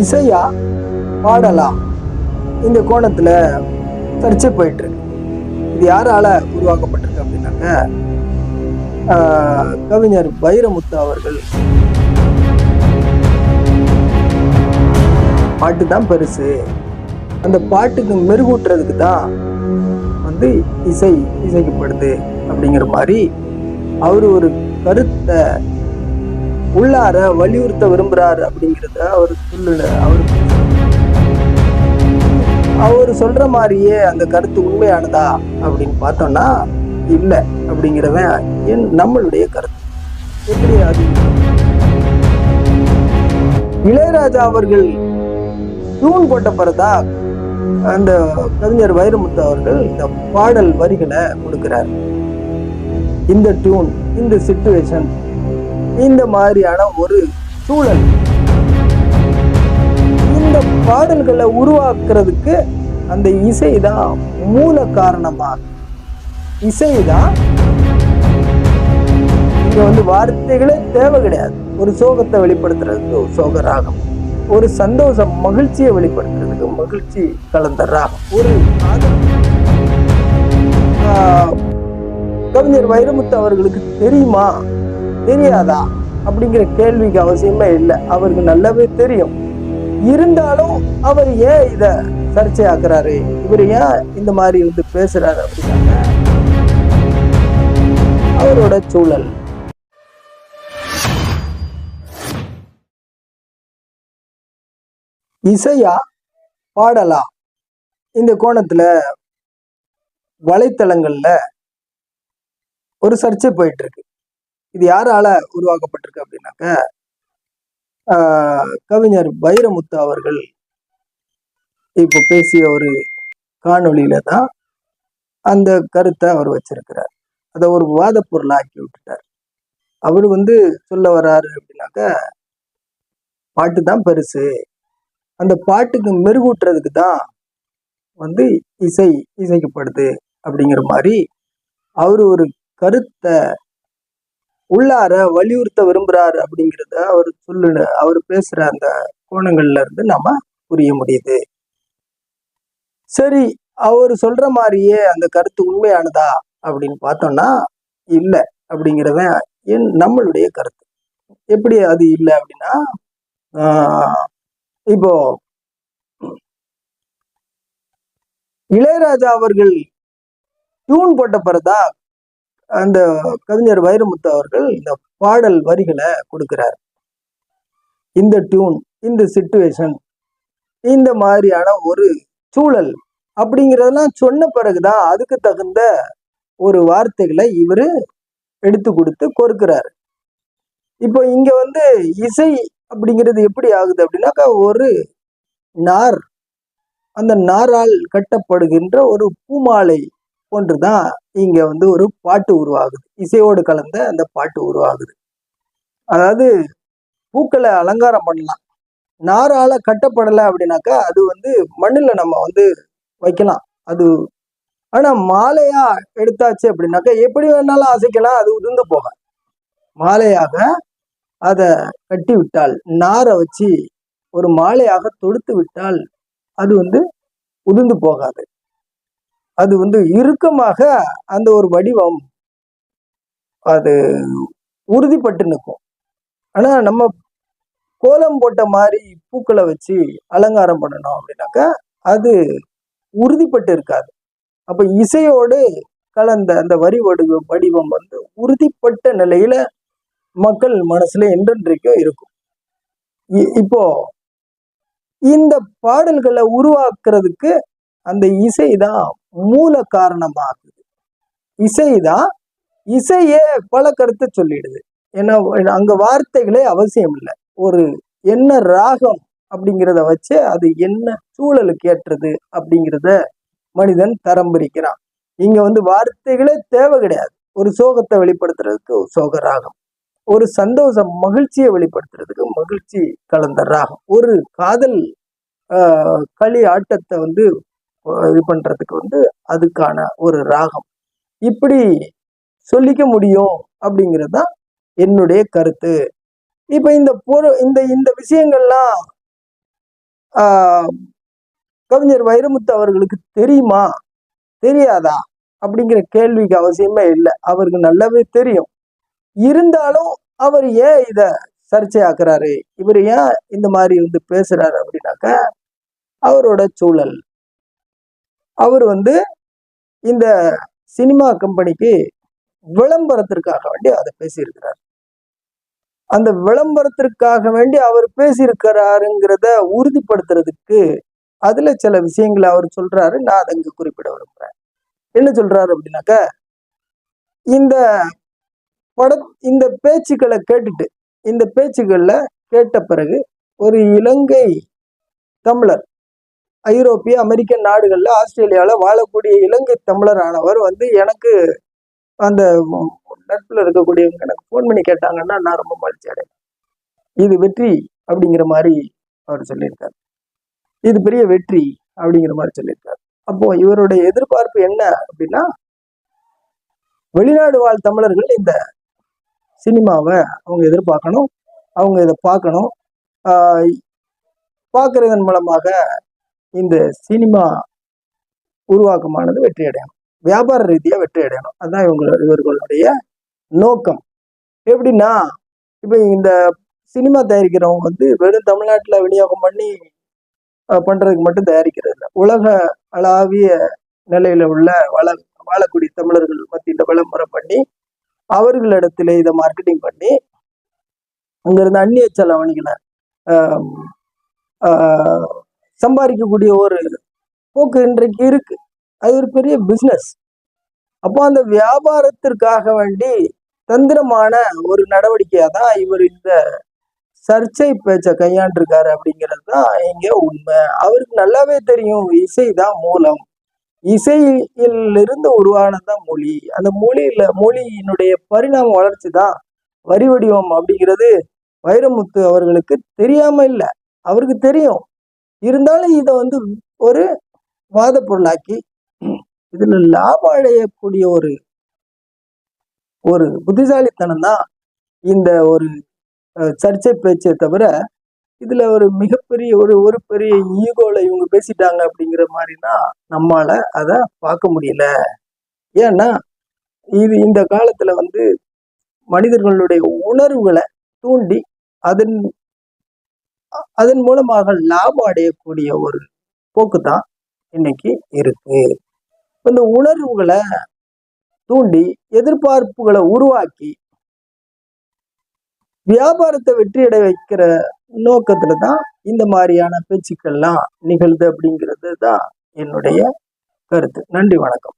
இசையா பாடலாம். இந்த கோணத்துல சர்ச்சை போயிட்டு இருக்கு. இது யாரால உருவாக்கப்பட்டிருக்கு அப்படின்னாக்க கவிஞர் வைரமுத்து அவர்கள். பாட்டு தான் பெருசு. அந்த பாட்டுக்கு மெருகூட்டுறதுக்கு தான் வந்து இசை இசைக்கப்படுது அப்படிங்கிற மாதிரி அவர் ஒரு கருத்தை உள்ளார வலியுறுத்த விரும்புறாரு அப்படிங்கிறத அவர் சொல்லல அவர் அவர் சொல்ற மாதிரியே அந்த கருத்து உண்மையானதா அப்படின்னு பார்த்தோம்னா இல்லை அப்படிங்கிறத என் நம்மளுடைய கருத்து. எப்படி அது? இளையராஜா அவர்கள் டியூன் போட்ட பிறதா அந்த கவிஞர் வைரமுத்து அவர்கள் இந்த பாடல் வரிகளை கொடுக்கிறார். இந்த டியூன் இந்த சிச்சுவேஷன் இந்த மாதிரியான ஒரு சூழல். இந்த பாடல்களை உருவாக்குறதுக்கு அந்த இசை தான் மூல காரணமாக. இசை தான் இங்க வந்து வார்த்தைகளே தேவை கிடையாது. ஒரு சோகத்தை வெளிப்படுத்துறதுக்கு சோக ராகம். ஒரு சந்தோஷம் மகிழ்ச்சியை வெளிப்படுத்துறதுக்கு மகிழ்ச்சி கலந்த ராகம். ஒரு கவிஞர் வைரமுத்து அவர்களுக்கு தெரியுமா? தெரியாதா? அப்படிங்கிற கேள்விக்கு அவசியமே இல்லை. அவருக்கு நல்லாவே தெரியும். இருந்தாலும் அவர் ஏன் இத சர்ச்சையாக்குறாரு? இவர் ஏன் இந்த மாதிரி வந்து பேசுறாரு அப்படின்னாக்க அவரோட சூழல். இசையா? பாடலா? இந்த கோணத்துல வலைத்தளங்கள்ல ஒரு சர்ச்சை போயிட்டு இருக்கு. இது யாரால உருவாக்கப்பட்டிருக்கு அப்படின்னாக்க கவிஞர் வைரமுத்து அவர்கள் இப்போ பேசிய ஒரு காணொளியில தான் அந்த கருத்தை அவர் வச்சிருக்கிறார். அதை ஒரு வாத பொருளாக்கி விட்டுட்டார். அவர் வந்து சொல்ல வர்றாரு அப்படின்னாக்க பாட்டு தான் பெருசு. அந்த பாட்டுக்கு மெருகூட்டுறதுக்கு தான் வந்து இசை இசைக்கப்படுது அப்படிங்கிற மாதிரி அவர் ஒரு கருத்தை உள்ளார வலியுறுத்த விரும்புறாரு அப்படிங்கிறத அவர் சொல்லு அவர் பேசுற அந்த கோணங்கள்ல இருந்து நாம புரிய முடியுது. சரி அவர் சொல்ற மாதிரியே அந்த கருத்து உண்மையானதா அப்படின்னு பார்த்தோம்னா இல்லை அப்படிங்கிறத என் நம்மளுடைய கருத்து. எப்படி அது இல்லை அப்படின்னா இப்போ இளையராஜா அவர்கள் டியூன் போட்ட பிறதா அந்த கவிஞர் வைரமுத்து அவர்கள் இந்த பாடல் வரிகளை கொடுக்கிறார். இந்த டியூன் இந்த சிச்சுவேஷன் இந்த மாதிரியான ஒரு சூழல் அப்படிங்கிறதெல்லாம் சொன்ன பிறகுதான் அதுக்கு தகுந்த ஒரு வார்த்தைகளை இவர் எடுத்து கொடுத்து கொடுக்கிறார் இப்போ இங்க வந்து இசை அப்படிங்கிறது எப்படி ஆகுது அப்படின்னாக்கா ஒரு நார் அந்த நாரால் கட்டப்படுகின்ற ஒரு பூமாலை போன்றுதான் இங்க வந்து ஒரு பாட்டு உருவாகுது. இசையோடு கலந்த அந்த பாட்டு உருவாகுது. அதாவது பூக்களை அலங்காரம் பண்ணலாம். நாரால கட்டப்படலை அப்படின்னாக்கா அது வந்து மண்ணில் நம்ம வந்து வைக்கலாம். அது ஆனால் மாலையா எடுத்தாச்சு அப்படின்னாக்கா எப்படி வேணாலும் அசைக்கலாம் அது உதிர்ந்து போக. மாலையாக அதை கட்டி விட்டால் நாரை வச்சு ஒரு மாலையாக தொடுத்து விட்டால் அது வந்து உதிர்ந்து போகாது. அது வந்து இறுக்கமாக அந்த ஒரு வடிவம் அது உறுதிப்பட்டு நிற்கும். ஆனால் நம்ம கோலம் போட்ட மாதிரி பூக்களை வச்சு அலங்காரம் பண்ணணும் அப்படின்னாக்கா அது உறுதிப்பட்டு இருக்காது. அப்போ இசையோடு கலந்த அந்த வரி வடிவ வடிவம் வந்து உறுதிப்பட்ட நிலையில மக்கள் மனசுல என்றென்றைக்கும் இருக்கும். இ- இப்போ இந்த பாடல்களை உருவாக்குறதுக்கு அந்த இசை தான் மூல காரணமாகுது. இசை தான் இசையே பல கருத்தை சொல்லிடுது. ஏன்னா அங்க வார்த்தைகளே அவசியம் இல்லை ஒரு என்ன ராகம் அப்படிங்கிறத வச்சு அது என்ன சூழலுக்கு ஏற்றது அப்படிங்கிறத மனிதன் தரம் பிரிக்கிறான் இங்க வந்து வார்த்தைகளே தேவை கிடையாது. ஒரு சோகத்தை வெளிப்படுத்துறதுக்கு சோக ராகம். ஒரு சந்தோஷம் மகிழ்ச்சியை வெளிப்படுத்துறதுக்கு மகிழ்ச்சி கலந்த ராகம். ஒரு காதல் களி ஆட்டத்தை வந்து இது பண்றதுக்கு வந்து அதுக்கான ஒரு ராகம். இப்படி சொல்லிக்க முடியும் அப்படிங்கிறது தான் என்னுடைய கருத்து. இப்போ இந்த பொரு இந்த இந்த விஷயங்கள்லாம் ஆஹ், கவிஞர் வைரமுத்து அவர்களுக்கு தெரியுமா? தெரியாதா? அப்படிங்கிற கேள்விக்கு அவசியமே இல்லை. அவருக்கு நல்லாவே தெரியும். இருந்தாலும் அவர் ஏன் இதை சர்ச்சையாக்குறாரு? இவர் ஏன் இந்த மாதிரி வந்து பேசுறாரு அப்படின்னாக்க அவரோட சூழல். அவர் வந்து இந்த சினிமா கம்பெனிக்கு விளம்பரத்திற்காக வேண்டி அதை பேசியிருக்கிறார். அந்த விளம்பரத்திற்காக வேண்டி அவர் பேசியிருக்கிறாருங்கிறத உறுதிப்படுத்துறதுக்கு அதுல சில விஷயங்களை அவர் சொல்றாரு. நான் அதை இங்க குறிப்பிட விரும்புறேன். என்ன சொல்றாரு அப்படின்னாக்க இந்த பட இந்த பேச்சுக்களை கேட்டுட்டு இந்த பேச்சுக்களில் கேட்ட பிறகு ஒரு இலங்கை தமிழர் ஐரோப்பிய அமெரிக்க நாடுகளில் ஆஸ்திரேலியாவில் வாழக்கூடிய இலங்கை தமிழரானவர் வந்து எனக்கு அந்த நட்பில் இருக்கக்கூடியவங்க எனக்கு ஃபோன் பண்ணி கேட்டாங்கன்னா நான் ரொம்ப மகிழ்ச்சி அடைவேன். இது வெற்றி அப்படிங்கிற மாதிரி அவர் சொல்லியிருக்காரு. இது பெரிய வெற்றி அப்படிங்கிற மாதிரி சொல்லியிருக்காரு. அப்போ இவருடைய எதிர்பார்ப்பு என்ன அப்படின்னா வெளிநாடு வாழ் தமிழர்கள் இந்த சினிமாவை அவங்க எதிர்பார்க்கணும் அவங்க இதை பார்க்கணும். பார்க்குறதன் மூலமாக இந்த சினிமா உருவாக்கமானது வெற்றி அடையணும் வியாபார ரீதியாக வெற்றி அடையணும் அதுதான் இவங்க இவர்களுடைய நோக்கம். எப்படின்னா இப்போ இந்த சினிமா தயாரிக்கிறவங்க வந்து வெறும் தமிழ்நாட்டில் விநியோகம் பண்ணி பண்ணுறதுக்கு மட்டும் தயாரிக்கிறது இல்லை. உலக அளவிய நிலையில் உள்ள வள வாழக்கூடிய தமிழர்கள் மத்தியில் விளம்பரம் பண்ணி அவர்களிடத்துல இதை மார்க்கெட்டிங் பண்ணி அங்கேருந்து அந்நிய செலவணிகளை சம்பாதிக்கக்கூடிய ஒரு போக்கு இன்றைக்கு இருக்கு. அது ஒரு பெரிய பிஸ்னஸ் அப்போ அந்த வியாபாரத்திற்காக வேண்டி தந்திரமான ஒரு நடவடிக்கையாக தான் இவர் இந்த சர்ச்சை பேச்சை கையாண்டிருக்காரு அப்படிங்கிறது தான் இங்கே உண்மை. அவருக்கு நல்லாவே தெரியும் இசை தான் மூலம். இசையிலிருந்து உருவானதான் மொழி. அந்த மொழியில மொழியினுடைய பரிணாம வளர்ச்சி தான் வரி வடிவம் அப்படிங்கிறது வைரமுத்து அவர்களுக்கு தெரியாம இல்லை. அவருக்கு தெரியும். இருந்தாலும் இதை வந்து ஒரு வாத பொருளாக்கி இதில் லாபம் அடையக்கூடிய ஒரு ஒரு புத்திசாலித்தனம் தான் இந்த ஒரு சர்ச்சை பேச்சை தவிர இதில் ஒரு மிகப்பெரிய ஒரு ஒரு பெரிய ஈகோல இவங்க பேசிட்டாங்க அப்படிங்கிற மாதிரினா நம்மளால் அதை பார்க்க முடியல. ஏன்னா இது இந்த காலத்தில் வந்து மனிதர்களுடைய உணர்வுகளை தூண்டி அதன் அதன் மூலமாக லாபம் அடையக்கூடிய ஒரு போக்கு தான் இன்னைக்கு இருக்கு. இந்த உணர்வுகளை தூண்டி எதிர்பார்ப்புகளை உருவாக்கி வியாபாரத்தை வெற்றியடை வைக்கிற நோக்கத்துல தான் இந்த மாதிரியான பேச்சுக்கள்லாம் நிகழ்து அப்படிங்கிறது தான் என்னுடைய கருத்து. நன்றி வணக்கம்.